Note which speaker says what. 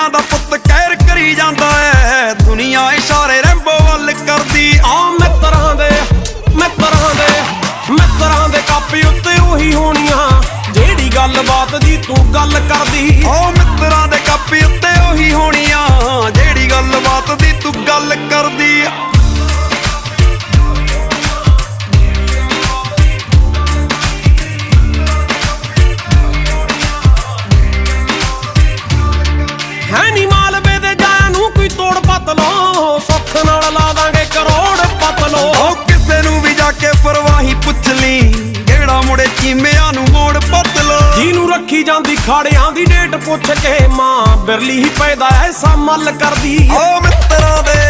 Speaker 1: ਮਾਪਿਆਂ ਦਾ ਪੁੱਤ ਕਹਿਰ ਕਰੀ ਜਾਂਦਾ ਐ ਦੁਨੀਆ ਇਸ਼ਾਰੇ ਰੈਂਬੋ ਵੱਲ ਕਰਦੀ।
Speaker 2: ਆ ਮਿੱਤਰਾਂ ਦੇ ਮਿੱਤਰਾਂ ਦੇ ਮਿੱਤਰਾਂ ਦੇ ਕਾਪੀ ਉੱਤੇ ਉਹੀ ਹੋਣੀਆਂ। ਜਿਹੜੀ ਗੱਲਬਾਤ ਦੀ ਤੂੰ ਗੱਲ ਕਰਦੀ।
Speaker 1: ਓ ਮਿੱਤਰਾਂ ਦੇ ਕਾਪੀ ਉੱਤੇ ਉਹੀ ਹੋਣੀਆਂ। ਜਿਹੜੀ ਗੱਲਬਾਤ ਦੀ ਤੂੰ ਗੱਲ ਕਰਦੀ। ਲਈ ਕਿਹੜਾ ਮੁੜੇ ਚੀਮਿਆਂ ਨੂੰ ਮੋੜ ਬਦਲੋ।
Speaker 2: ਜਿਹਨੂੰ ਰੱਖੀ ਜਾਂਦੀ ਖਾੜਿਆਂ ਦੀ ਡੇਟ ਪੁੱਛ ਕੇ ਮਾਂ ਬਿਰਲੀ ਹੀ ਪੈਦਾ ਐਸਾ ਮੱਲ ਕਰਦੀ
Speaker 1: ਓ ਮਿੱਤਰਾਂ ਦੇ